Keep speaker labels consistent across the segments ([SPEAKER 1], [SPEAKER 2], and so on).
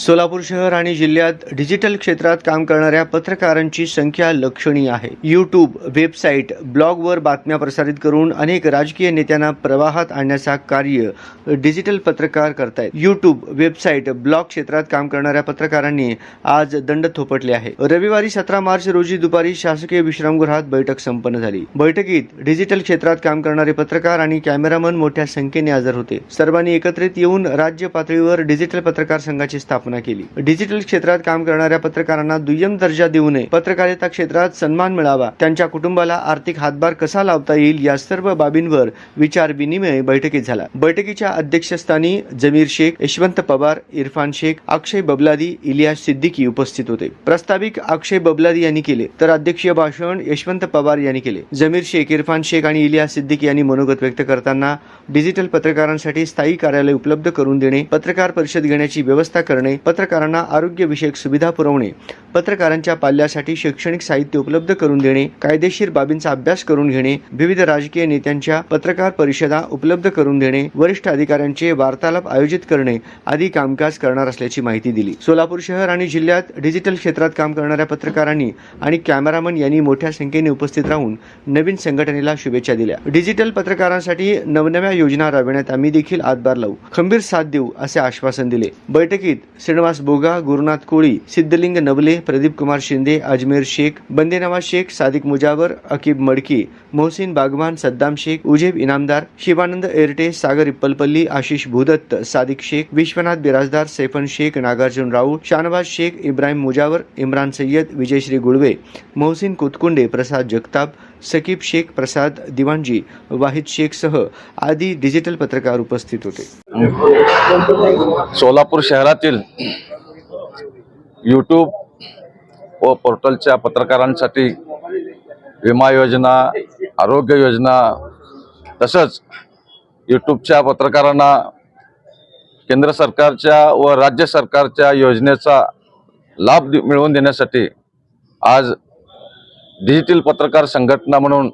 [SPEAKER 1] सोलापूर शहर आणि जिल्ह्यात डिजिटल क्षेत्रात काम करणाऱ्या पत्रकारांची संख्या लक्षणीय आहे. यूट्यूब वेबसाईट ब्लॉगवर बातम्या प्रसारित करून अनेक राजकीय नेत्यांना प्रवाहात आणण्याचा कार्य डिजिटल पत्रकार करतायत. यूट्यूब वेबसाईट ब्लॉग क्षेत्रात काम करणाऱ्या पत्रकारांनी आज दंड थोपटले आहे. रविवारी सतरा मार्च रोजी दुपारी शासकीय विश्रामगृहात बैठक संपन्न झाली. बैठकीत डिजिटल क्षेत्रात काम करणारे पत्रकार आणि कॅमेरामन मोठ्या संख्येने हजर होते. सर्वांनी एकत्रित येऊन राज्य पातळीवर डिजिटल पत्रकार संघाची स्थापना केली. डिजिटल क्षेत्रात काम करणाऱ्या पत्रकारांना दुय्यम दर्जा देऊ नये. पत्रकारिता क्षेत्रात सन्मान मिळावा. त्यांच्या कुटुंबाला आर्थिक हातभार कसा लावता येईल या सर्व बाबींवर विचार विनिमय बैठकीत झाला. बैठकीच्या अध्यक्षस्थानी जमीर शेख यशवंत पवार इरफान शेख अक्षय बबलादी इलियास सिद्दीकी उपस्थित होते. प्रस्ताविक अक्षय बबलादी यांनी केले तर अध्यक्षीय भाषण यशवंत पवार यांनी केले. जमीर शेख इरफान शेख आणि इलियास सिद्दीकी यांनी मनोगत व्यक्त करताना डिजिटल पत्रकारांसाठी स्थायी कार्यालय उपलब्ध करून देणे पत्रकार परिषद घेण्याची व्यवस्था करणे पत्रकारांना आरोग्यविषयक सुविधा पुरवणे पत्रकारांच्या पाल्यासाठी शैक्षणिक साहित्य उपलब्ध करून देणे कायदेशीर बाबींचा अभ्यास करून घेणे विविध राजकीय नेत्यांच्या पत्रकार परिषदा उपलब्ध करून देणे वरिष्ठ अधिकाऱ्यांचे वार्तालाप आयोजित करणे आदी कामकाज करणार असल्याची माहिती दिली. सोलापूर शहर आणि जिल्ह्यात डिजिटल क्षेत्रात काम करणाऱ्या पत्रकारांनी आणि कॅमेरामन यांनी मोठ्या संख्येने उपस्थित राहून नवीन संघटनेला शुभेच्छा दिल्या. डिजिटल पत्रकारांसाठी नवनव्या योजना राबविण्यात आम्ही देखील हातभार लावू. खंबीर साथ देऊ असे आश्वासन दिले. बैठकीत श्रीनिवास बोगा गुरुनाथ कोळी सिद्धलिंग नवले प्रदीप कुमार शिंदे अजमेर शेख बंदे नवाज शेख सादिक मुजावर अकीब मडकी मोहसिन बागवान सद्दाम शेख उजेब इनामदार शिवानंद एरटे सागर इप्पलपल्ली आशिष भूदत्त सादिक शेख विश्वनाथ बिराजदार सैफन शेख नागार्जुन राऊत शानवाज शेख इब्राहिम मुजावर इम्रान सय्यद विजयश्री गुळवे मोहसिन कुतकुंडे प्रसाद जगताप सकीब शेख प्रसाद दिवाणजी वाहिद शेखसह आदी डिजिटल पत्रकार उपस्थित होते.
[SPEAKER 2] सोलापूर शहरातील यूट्यूब व पोर्टलच्या पत्रकारांसाठी विमा योजना आरोग्य योजना तसंच यूट्यूबच्या पत्रकारांना केंद्र सरकारच्या व राज्य सरकारच्या योजनेचा लाभ मिळवून देण्यासाठी आज डिजिटल पत्रकार संघटना म्हणून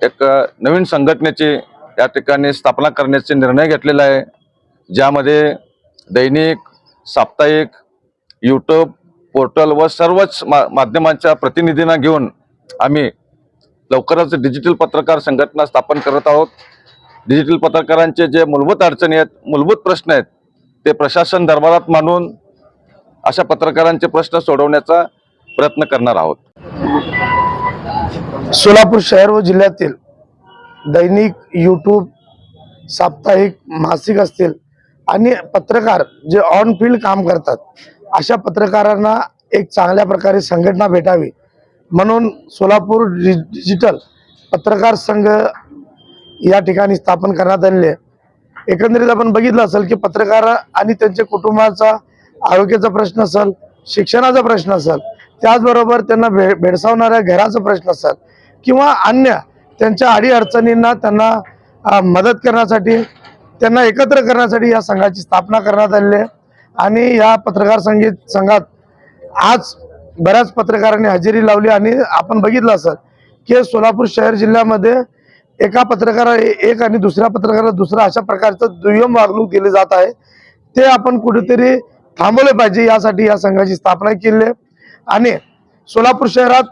[SPEAKER 2] एक नवीन संघटनेची या ठिकाणी स्थापना करण्याचे निर्णय घेतलेला आहे. ज्यामध्ये दैनिक साप्ताहिक यूट्यूब पोर्टल व सर्वच मा माध्यमांच्या प्रतिनिधींना घेऊन आम्ही लवकरच डिजिटल पत्रकार संघटना स्थापन करत आहोत. डिजिटल पत्रकारांचे जे मूलभूत अडचणी आहेत मूलभूत प्रश्न आहेत ते प्रशासन दरबारात मानून अशा पत्रकारांचे प्रश्न सोडवण्याचा प्रयत्न करणार आहोत.
[SPEAKER 3] सोलापूर शहर व जिल्ह्यातील दैनिक यूट्यूब साप्ताहिक मासिक असतील आणि पत्रकार जे ऑन फील्ड काम करतात अशा पत्रकारांना एक चांगल्या प्रकारे संघटना भेटावी. म्हणून सोलापूर डि- डिजिटल पत्रकार संघ या ठिकाणी स्थापन करण्यात आलेले एकंदरीत आपण बघितलं असेल की पत्रकार आणि त्यांच्या कुटुंबाचा आरोग्याचा प्रश्न असेल शिक्षणाचा प्रश्न असेल त्याचबरोबर त्यांना भे भेडसावणाऱ्या घराचा प्रश्न असेल किंवा अन्य त्यांच्या अडीअडचणींना त्यांना मदत करण्यासाठी त्यांना एकत्र करण्यासाठी या संघाची स्थापना करण्यात आलेली आहे. आणि या पत्रकार संगीत संघात आज बऱ्याच पत्रकारांनी हजेरी लावली आणि आपण बघितलं असं की सोलापूर शहर जिल्ह्यामध्ये एका पत्रकारा एक आणि दुसऱ्या पत्रकाराला दुसरा अशा प्रकारचं दुय्यम वागणूक दिली जात आहे. ते आपण कुठेतरी थांबवले पाहिजे यासाठी या संघाची स्थापना केली आहे. आणि सोलापूर शहरात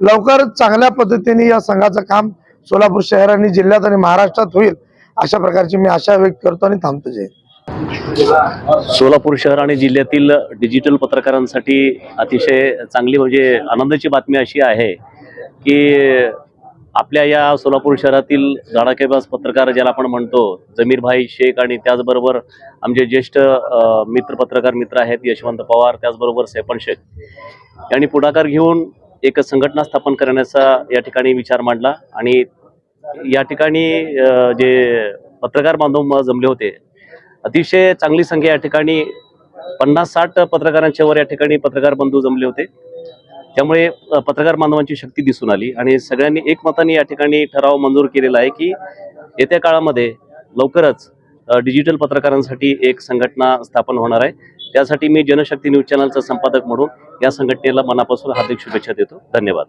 [SPEAKER 3] लवकर चांगल्या पद्धतीने या संघाचं काम सोलापूर शहर आणि जिल्ह्यात आणि महाराष्ट्रात होईल अशा प्रकारची मी आशा व्यक्त करतो आणि थांबतो. जे
[SPEAKER 4] सोलापूर शहर आणि जिल्ह्यातील डिजिटल पत्रकारांसाठी अतिशय चांगली म्हणजे आनंदाची बातमी अशी आहे की आपल्या या सोलापूर शहरातील धडाकेबाज पत्रकार ज्याला आपण म्हणतो जमीरभाई शेख आणि त्याचबरोबर आमचे ज्येष्ठ मित्र पत्रकार मित्र आहेत यशवंत पवार त्याचबरोबर सेपन शेख. यांनी पुढाकार घेऊन एक संघटना स्थापन करण्याचा या ठिकाणी विचार मांडला आणि या ठिकाणी जे पत्रकार बांधव जमले होते अतिशय चांगली संख्या या ठिकाणी पन्नास साठ पत्रकारांच्या वर या ठिकाणी पत्रकार बंधू जमले होते. त्यामुळे पत्रकार बांधवांची शक्ती दिसून आली. आणि सगळ्यांनी एकमताने या ठिकाणी ठराव मंजूर केलेला आहे की येत्या काळामध्ये लवकरच डिजिटल पत्रकारांसाठी एक संघटना स्थापन होणार आहे. त्यासाठी मी जनशक्ती न्यूज चॅनलचा संपादक म्हणून या संघटनेला मनापासून हार्दिक शुभेच्छा देतो. धन्यवाद.